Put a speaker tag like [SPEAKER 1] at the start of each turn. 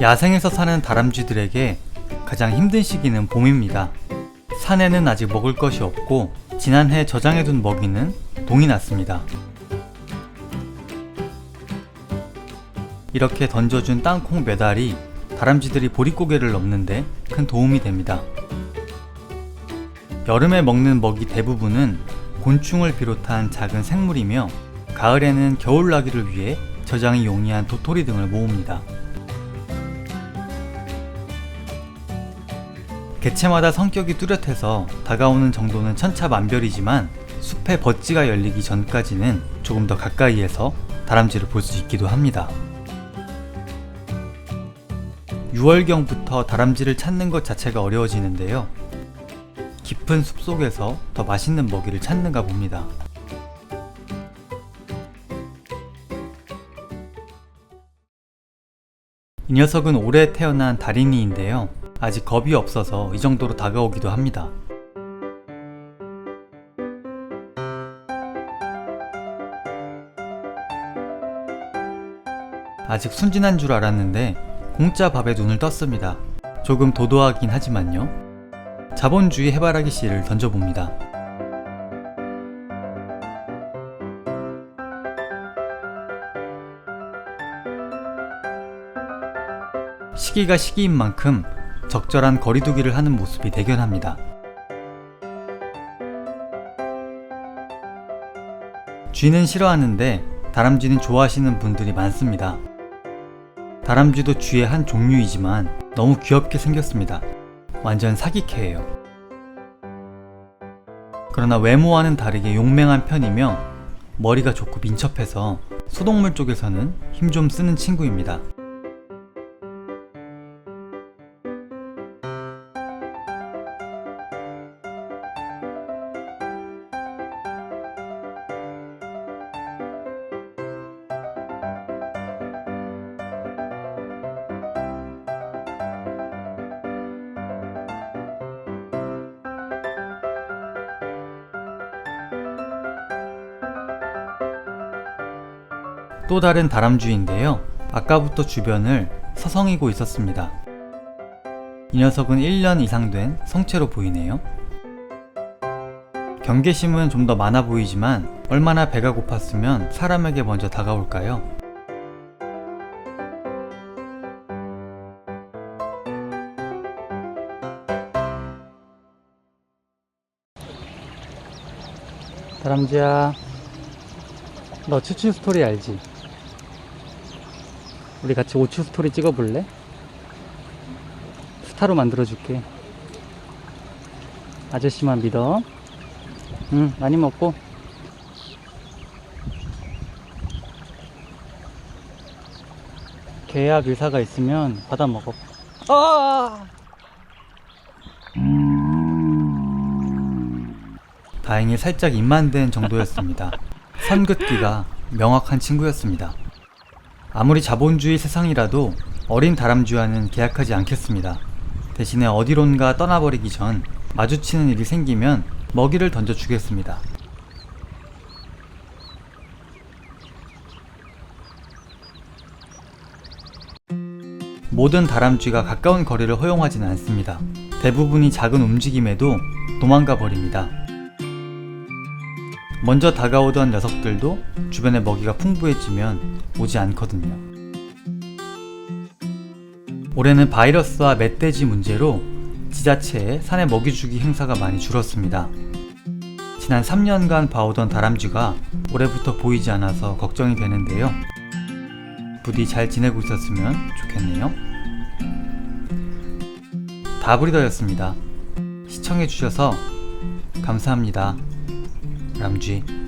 [SPEAKER 1] 야생에서 사는 다람쥐들에게 가장 힘든 시기는 봄입니다. 산에는 아직 먹을 것이 없고 지난해 저장해둔 먹이는 동이 났습니다. 이렇게 던져준 땅콩 메달이 다람쥐들이 보릿고개를 넘는데 큰 도움이 됩니다. 여름에 먹는 먹이 대부분은 곤충을 비롯한 작은 생물이며 가을에는 겨울나기를 위해 저장이 용이한 도토리 등을 모읍니다. 개체마다 성격이 뚜렷해서 다가오는 정도는 천차만별이지만 숲에 벗지가 열리기 전까지는 조금 더 가까이에서 다람쥐를 볼 수 있기도 합니다. 6월경부터 다람쥐를 찾는 것 자체가 어려워지는데요. 깊은 숲 속에서 더 맛있는 먹이를 찾는가 봅니다. 이 녀석은 올해 태어난 다린이인데요. 아직 겁이 없어서 이 정도로 다가오기도 합니다. 아직 순진한 줄 알았는데 공짜 밥에 눈을 떴습니다. 조금 도도하긴 하지만요. 자본주의 해바라기 씨를 던져봅니다. 시기가 시기인 만큼 적절한 거리두기를 하는 모습이 대견합니다. 쥐는 싫어하는데 다람쥐는 좋아하시는 분들이 많습니다. 다람쥐도 쥐의 한 종류이지만 너무 귀엽게 생겼습니다. 완전 사기캐예요. 그러나 외모와는 다르게 용맹한 편이며 머리가 좋고 민첩해서 소동물 쪽에서는 힘 좀 쓰는 친구입니다. 또 다른 다람쥐인데요. 아까부터 주변을 서성이고 있었습니다. 이 녀석은 1년 이상 된 성체로 보이네요. 경계심은 좀 더 많아 보이지만 얼마나 배가 고팠으면 사람에게 먼저 다가올까요? 다람쥐야, 너 추추 스토리 알지? 우리 같이 오추 스토리 찍어볼래? 스타로 만들어줄게. 아저씨만 믿어. 응, 많이 먹고. 계약 의사가 있으면 받아 먹어. 아! 다행히 살짝 입만 된 정도였습니다. 선긋기가 명확한 친구였습니다. 아무리 자본주의 세상이라도 어린 다람쥐와는 계약하지 않겠습니다. 대신에 어디론가 떠나버리기 전 마주치는 일이 생기면 먹이를 던져주겠습니다. 모든 다람쥐가 가까운 거리를 허용하지는 않습니다. 대부분이 작은 움직임에도 도망가 버립니다. 먼저 다가오던 녀석들도 주변에 먹이가 풍부해지면 오지 않거든요. 올해는 바이러스와 멧돼지 문제로 지자체에 산에 먹이 주기 행사가 많이 줄었습니다. 지난 3년간 봐오던 다람쥐가 올해부터 보이지 않아서 걱정이 되는데요. 부디 잘 지내고 있었으면 좋겠네요. 다브리더였습니다. 시청해주셔서 감사합니다. 람쥐.